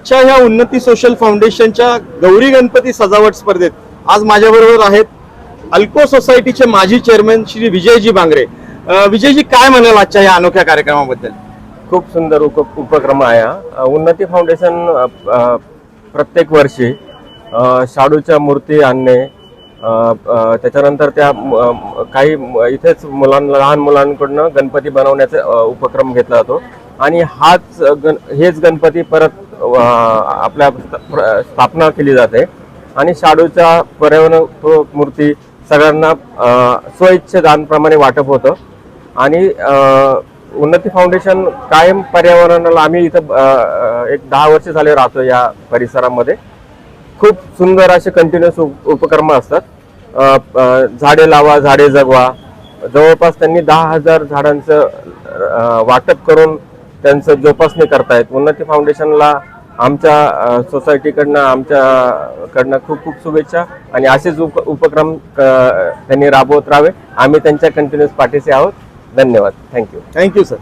आजच्या ह्या उन्नती सोशल फाउंडेशनच्या गौरी गणपती सजावट स्पर्धेत आज माझ्याबरोबर आहेत अल्को सोसायटीचे माजी चेअरमन श्री विजयजी बांगरे. अं, विजयजी काय म्हणाल आजच्या या अनोख्या कार्यक्रमाबद्दल? खूप सुंदर उप उपक्रम आहे हा. अ, उन्नती फाउंडेशन अ, अ, प्रत्येक वर्षी अ, शाडूच्या मूर्ती आणणे अ, अ, त्याच्यानंतर त्या म- अ, काही म- इथेच मुलांना लहान मुलांकडनं गणपती बनवण्याचा अ, उपक्रम घेतला जातो. आणि हाच गण हेच गणपती परत आपल्या प्र- स्थापना केली जाते. आणि शाडूच्या पर्यावरण मूर्ती सगळ्यांना अ, दानप्रमाणे वाटप होतं. आणि उन्नती फाउंडेशन कायम पर्यावरणाला आम्ही इथं एक दहा वर्ष झाले राहतो या परिसरामध्ये. खूप सुंदर असे कंटिन्युअस उपक्रम असतात. झाडे लावा झाडे जगवा. जवळपास त्यांनी दहा हजार झाडांचं वाटप करून त्यांचं जोपासणी करतायत. उन्नती फाउंडेशनला आमच्या सोसायटीकडनं आमच्याकडनं खूप खूप शुभेच्छा आणि असेच उप उपक्रम त्यांनी राबवत राहावे. आम्ही त्यांच्या कंटिन्युअस पाठीशी आहोत. धन्यवाद. Thank you thank you sir